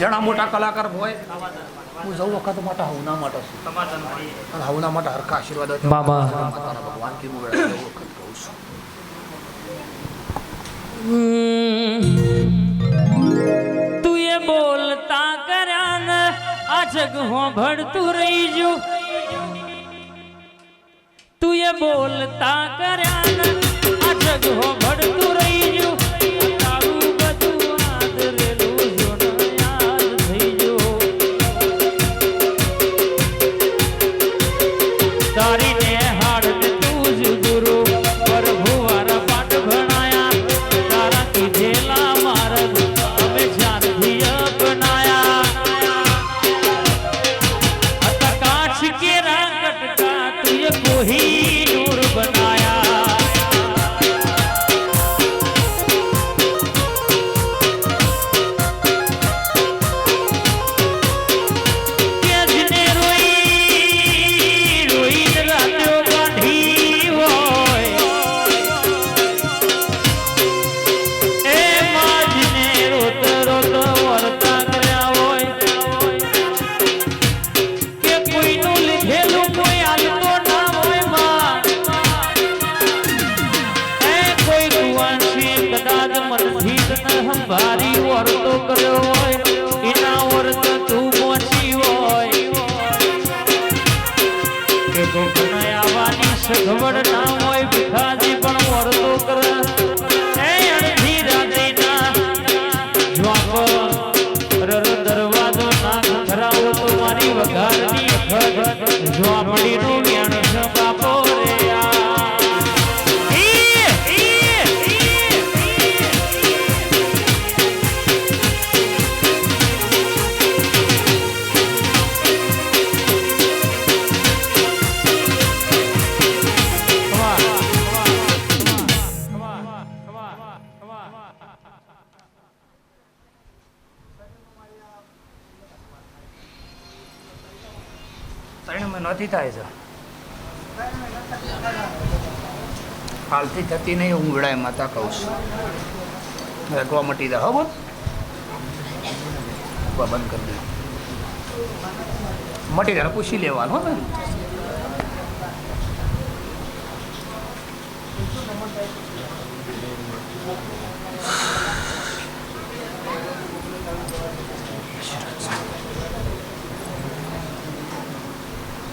જણા મોટા કલાકાર હોય હું જવું વખત માટે હવના માટે છું. અને હવના માટે હરખા આશીર્વાદ. ભગવાન કે હું વખત કહું છું. તું એ બોલતા કર્યા ને આ જગ હોભળતું રહી જો. તું એ બોલતા કર્યા ને આ જગ હોભળતું રહી તારી મહિનાથી થાય છે. હાલથી થતી નહીં, હું વેળાએ માતા કહું છું. રગવા મટી દે, હો બોલ. બંધ કરી દે. મટી દે, પૂછી લેવાનું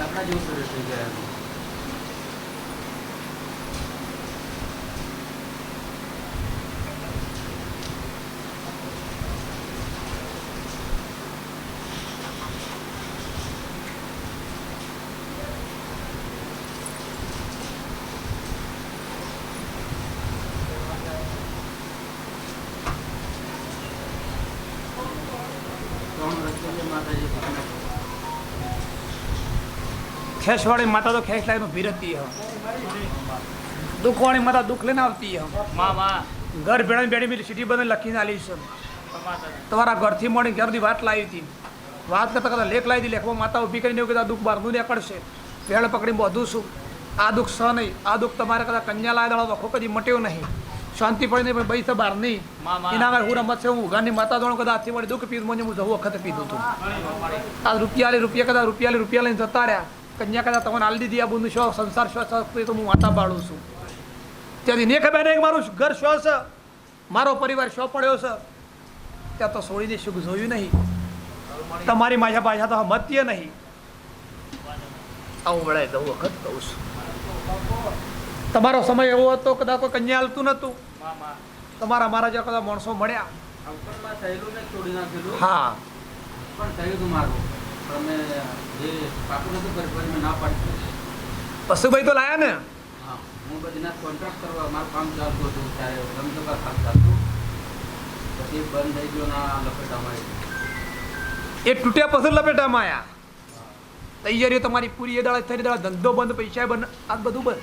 આપણા જેવું સરસ થઈ ગયા ખેસવાળી માતા તો ખેસ લાવીને ભીરતી હ. દુઃખવાળી માતા દુઃખ લઈને આવતી હ. માં માં. ઘર ભેડા બેડી મેલી સીટી બંધ લખીને આલી છે. તમારા ઘરથી મળી ઘરની વાત લાવી હતી. વાત કરતા કરતા લેખ લાવી હતી. લેખમાં માતા ઊભી કરીને એવું કીધું દુઃખ બહારનું નીકળશે. ભેળ પકડી બધું શું? આ દુઃખ સહ નહીં. આ દુઃખ તમારે કદાચ કન્યા લાવી દાડો વખો કદી મટ્યો નહીં. શાંતિ પડીને પણ બૈસ નહીં. એના આગળ હું રમત છે હું ઉઘાની માતા દોણો કદાચ હાથી મળી દુઃખ પીધું મને હું જવું વખતે પીધું હતું આ રૂપિયા રૂપિયા કદાચ રૂપિયા રૂપિયા લઈને જતા રહ્યા. કન્યા કદાચ તમને આલી દીધી આ બધું શો સંસાર શો છે તો હું વાટા પાડું છું. ત્યાંથી ને ખબર નહીં મારું ઘર શો છે? મારો પરિવાર શો પડ્યો છે? ત્યાં તો છોડીને સુખ જોયું નહીં. તમારી માજા પાછા તો મત્ય નહીં. આવું વળાય દઉં વખત કહું છું. તમારો સમય એવો હતો કદાચ કોઈ કન્યા હાલતું નહોતું. તમારા મારા જેવા કદાચ માણસો મળ્યા. હા. પશુભાઈ તો લાયા ને? હા. બધીના કોન્ટ્રાક્ટ કરવા મારું કામ ચાલતું હતું ત્યારે. ગમે કામ ચાલતું. પછી બંધ થઈ ગયો ના લપેટામાં એ તૂટ્યા પછી લપેટામાં આયા તૈયારીઓ તમારી પૂરી એ દાડા થઈ દાડા ધંધો બંધ પૈસા બંધ આ બધું બંધ?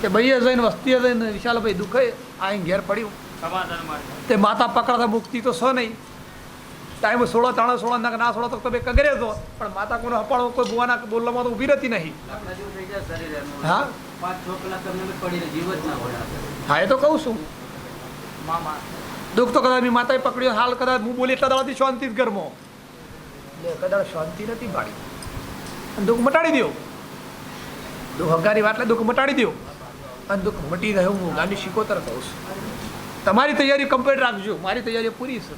કે ભાઈએ જઈને વસ્તીએ જઈને વિશાલભાઈ દુખે આઈ ઘેર પડ્યું. તે માતા પકડાતા મુક્તિ તો છો નહીં. ટાઈમ સોળો ત્રણ સોળો ના ના સોળો તો તમે કગરે તો પણ માતા કોનો હપાળો કોઈ ભુવાના બોલવામાં તો ઊભી રહેતી નહીં. લાકડા જેવું થઈ જાય શરીર એનું. હા. પાંચ છ કલાક તમને બી પડી રહે જીવ જ ના હોય. હા એ તો કહું છું. મામા. દુઃખ તો કદાચ મેં માતાએ પકડ્યો હાલ કદાચ હું બોલી એટલા દાડાથી શાંતિ જ ઘરમાં. કદાચ શાંતિ નથી પાડી દુઃખ મટાડી દો દુઃખ હગારી વાત એટલે દુઃખ મટાડી દો. અને દુઃખ મટી ગયો હું ગાંધી શીખોતર કહું છું. તમારી તૈયારી કમ્પ્લીટ રાખજો. મારી તૈયારી પૂરી છે.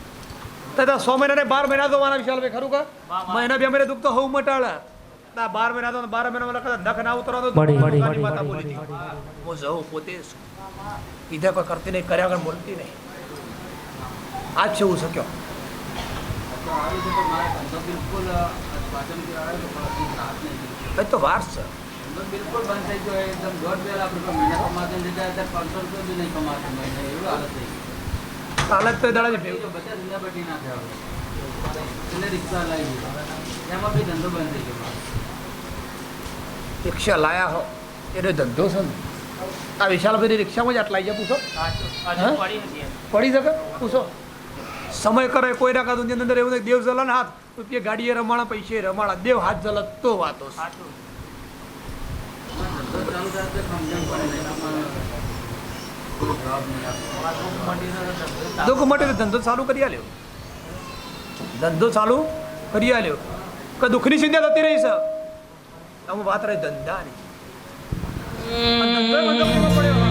તથા સો મહિના ને બાર મહિના તો મારા વિશાલ ભાઈ ખરું કા? મહિના બે મહિને દુઃખ તો હું મટાડા ના બાર મહિના તો બાર મહિના મને કદાચ નખ ના ઉતરો તો હું જઉં પોતે કીધા કોઈ કરતી નહીં કર્યા વગર બોલતી નહીં. આજ છે હું શક્યો તો વાર છે. બિલકુલ બંધ થઈ ગયો. એકદમ દોઢ બે લાખ રૂપિયા મહિના કમાતા લીધા અત્યારે પાંચસો રૂપિયા બી નહીં કમાતા મહિને એવું હાલત થઈ ગઈ. હાલત તો એ દાડાની એ ભેગું તો બધા ધંધા બટી નાખ્યા હવે એટલે રિક્ષા લાવી એમાં બી ધંધો બંધ થઈ ગયો. રિક્ષા લાયા હો. એનો ધંધો છે ને. આ વિશાલભાઈ રિક્ષામાં જ આટલા પૂછો. પડી શકે પૂછો. સમય કરે કોઈ ના કાતું અંદર એવું નહીં દેવ જલન હાથ. રૂપિયા ગાડીએ રમાણા પૈસે રમાણા દેવ હાથ જલત તો વાતો. સાચું ધંધો ચાલુ થાય તો સમજણ પડે નહીં આમાં કોઈ જવાબ નહીં આપતો. દુઃખ મટે ધંધો ચાલુ કરી આલ્યો. ધંધો ચાલુ કરી આલ્યો. કે દુઃખની ચિંતા થતી રહી છે? અમુક વાત રહી ધંધાની. કરવા પડ્યો.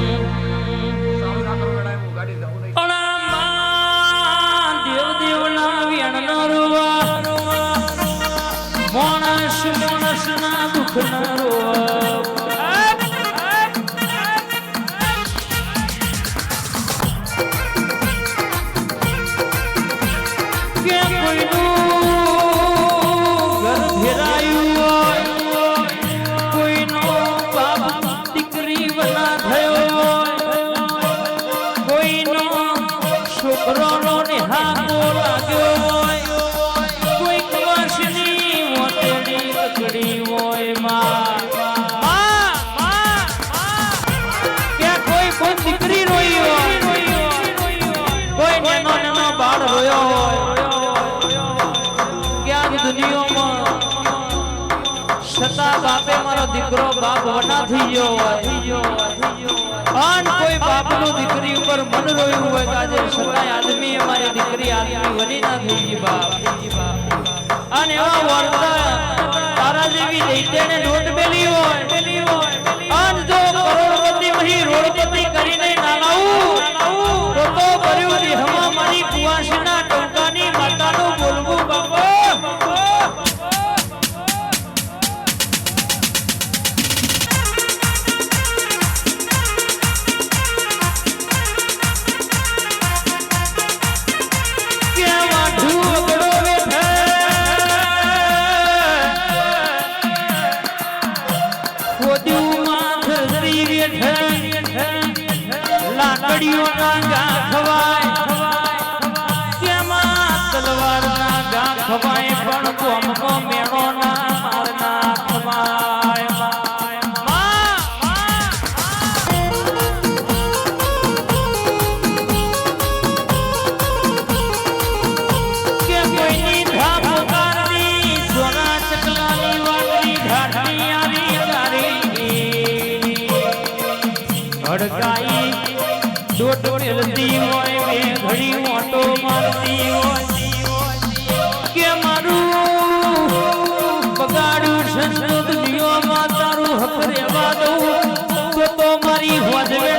દીકરો બાપ વના હોય. અન કોઈ બાપનું દીકરી ઉપર મન રોયું હોય તો આજે સગાઈ આદમી એ મારી દીકરી આદમી વની ના થઈ ગઈ બાપ. અને એવા વર્તા તારા જેવી દૈત્યને લોટ બેલી હોય. અન જો કરોડપતિ મહી રોડપતિ કરીને ના લાવું તો તો ભર્યું દેહમાં પણ કોમનો હક દઉં તો તો મારી હોજવેડનો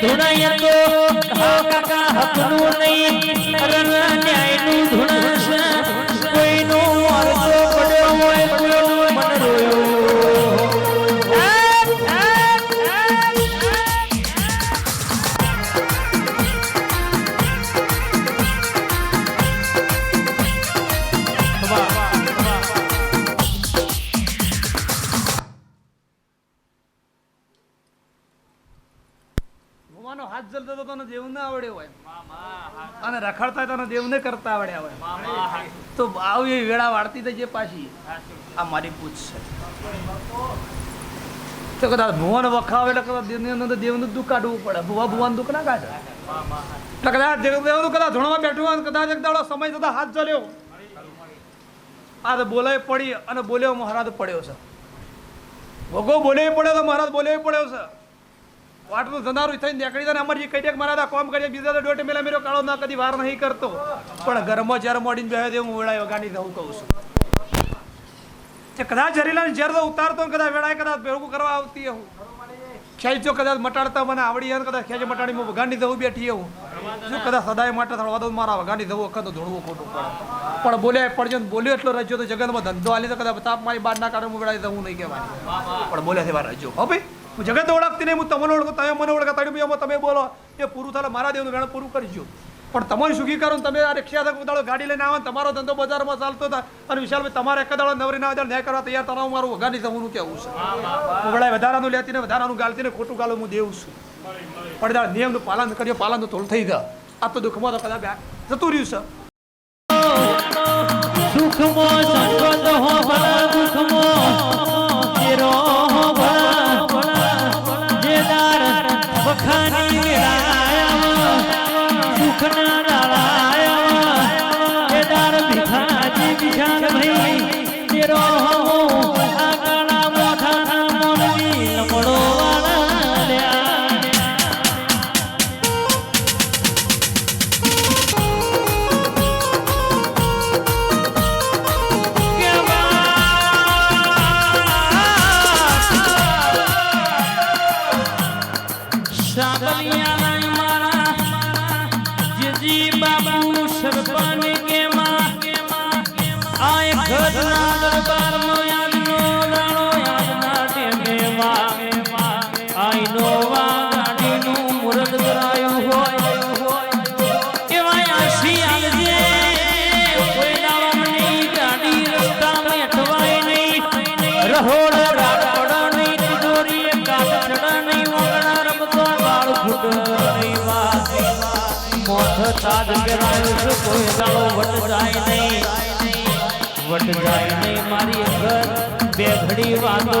ધૂણાય તો કાકા હકનું નહીં રણ રખડતા તને દેવ ને કરતા આવડ્યા હોય તો આવ એ વેળા વાળતી થઈ જે પાછી. આ મારી પૂછ છે. તો કદાચ ભુવન વખાવે એટલે કદાચ દેવની અંદર દેવનું દુઃખ કાઢવું પડે. ભુવા ભુવાનું દુઃખ ના કાઢે. એટલે કદાચ દેવનું કદાચ ધોણમાં બેઠું હોય કદાચ એક દાડો સમય થતા હાથ ચલ્યો આ તો બોલાય પડી અને બોલ્યો મહારાજ પડ્યો છે. ભોગો બોલે પડ્યો તો મહારાજ બોલે પડ્યો છે. વાટનું ધંધારું થઈને નીકળી જાય અમારી કઈ મારા કોમ કરીએ, બીજા તો ડોટે મેલા મેરો કાળો ના કદી વાર નહીં કરતો. પણ ઘરમાં જ્યારે મોડીને બેહે દે હું વેળાએ વગાડી દઉં કહું છું. તે કદાચ જરીલાને ઝેર તો ઉતારતો કદાચ વેળાએ કદાચ ભેગું કરવા આવતી હું ખેંચો કદાચ મટાડતા મને આવડી જાય કદાચ ખેંચે મટાડી હું વગાડી દઉં બેઠી હું જો કદાચ સદાય માટે થવા દઉં મારા વગાડી દઉં વખત તો ધોળવું ખોટું પડે. પણ બોલ્યા પડજો બોલ્યો એટલો રજ્યો તો જગતમાં ધંધો હાલી તો કદાચ તાપ મારી બાર ના કારણે હું વેળાએ દઉં નહીં કહેવાય પણ બોલ્યા છે રજો હો ભાઈ. હું જગત ઓળખતી નહીં હું તમને ઓળખું તમે મને ઓળખો તડી બી તમે બોલો. એ પૂરું થાય મારા દેવનું વેણ પૂરું કરજો પણ તમારું સુખી કરો તમે આ રિક્ષા તક દાડો ગાડી લઈને આવો તમારો ધંધો બજારમાં ચાલતો હતા અને વિશાલભાઈ તમારે એક દાડો નવરી ના ન્યાય કરવા તૈયાર તરાવ મારું વગાડી જવાનું કેવું છે. ઉગડાય વધારાનું લેતી ને વધારાનું ગાલતી ને ખોટું ગાલું હું દેવું છું. પણ દાડ નિયમનું પાલન કરીએ પાલન તો થોડું થઈ ગયા. આ તો દુઃખમાં તો કદાચ જતું રહ્યું છે. સુખમાં સંગત હો ભલા દુખમો. તાજ પહેરાયો છે, કોઈ દાડો વટ જાય નહીં. વટ જાય નહીં મારી ઘર બે ઘડી વાંધો.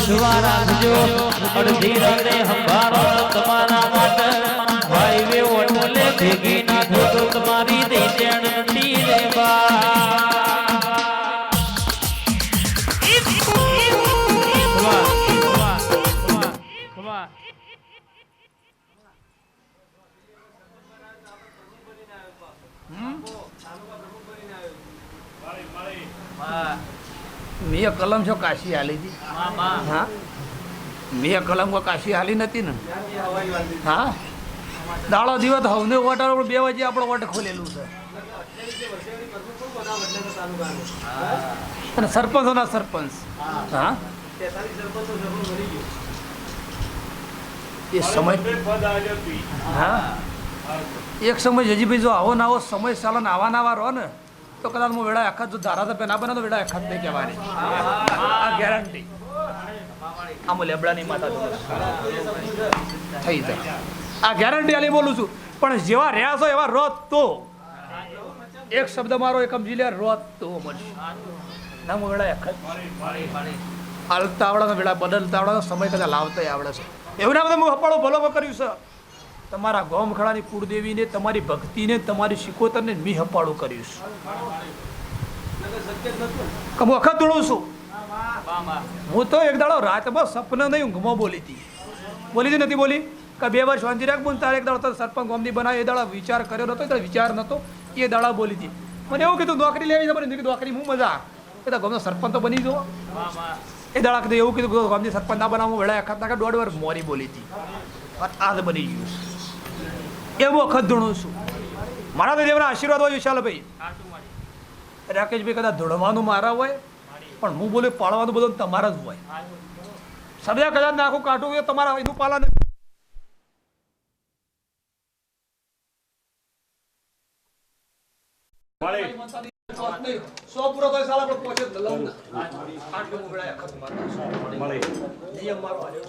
વિશ્વા રાખજો. અડધી રાતે હંભારો તમારા માટે. હાઈવે ઓટલે ભેગી નાખો તો તમારી દઈ મેં કલમ છો કાશી હાલી હતી. હા? મેં કલમ કાશી હાલી નથી ને. હા? દાડો દિવસ હવને વોટર બે વાગે આપણો વોટ ખોલેલું છે. અને સરપંચોના સરપંચ. હા? એ સમય હા? એક સમય જજીભાઈ જો આવો ના આવો સમય ને આવા ના આવા રહો ને. તો કદાચ હું વેળા આખા જો ધારાસભ્ય ના બને તો વેળા આખા નહીં કહેવાની. આ ગેરંટી આમ લેબડાની માતા થઈ જાય. આ ગેરંટી આલી બોલું છું. પણ જેવા રહ્યા છો એવા રોત તો. એક શબ્દ મારો એક સમજી લે રોત તો મળશે. ના હું વેળા હાલતા આવડે વેળા બદલતા આવડે સમય કદાચ લાવતા આવડે છે. એવું ના બધા હું હપાળો ભલો કર્યું છે. તમારા ગોમખડાની કુળદેવીને, તમારી ભક્તિને, તમારી શિકોતરને મી હપાળું કર્યું કે હું વખત ધૂણું છું? હું તો એક દાડો રાતમાં સપના નહીં ઊંઘમાં બોલી હતી. બોલી હતી નથી બોલી? કે બે વર્ષ વાંચી રાખ તારે એક દાડો સરપંચ ગોમની બનાવી, એ દાડા વિચાર કર્યો નતો એટલે વિચાર નતો, એ દાડા બોલી હતી. મને એવું કીધું નોકરી લેવી મને કીધું નોકરી હું મજા. કે ગોમનો સરપંચ તો બની જુઓ એ દાડા કીધું, એવું કીધું, ગોમની સરપંચ ના બનાવું. વેળા નાખે, દોઢ વર્ષ મોરી બોલી હતી. આ બની ગયું એવું અખત ધૂણું છું. મારા તો દેવના આશીર્વાદ હોય વિશાલભાઈ રાકેશભાઈ કદાચ ધૂણવાનું મારા હોય, પણ હું બોલે પાળવાનું બધું તમારા જ હોય. સદા કદાચ નાખું કાઢું એ તમારા એનું પાલન સો પૂરો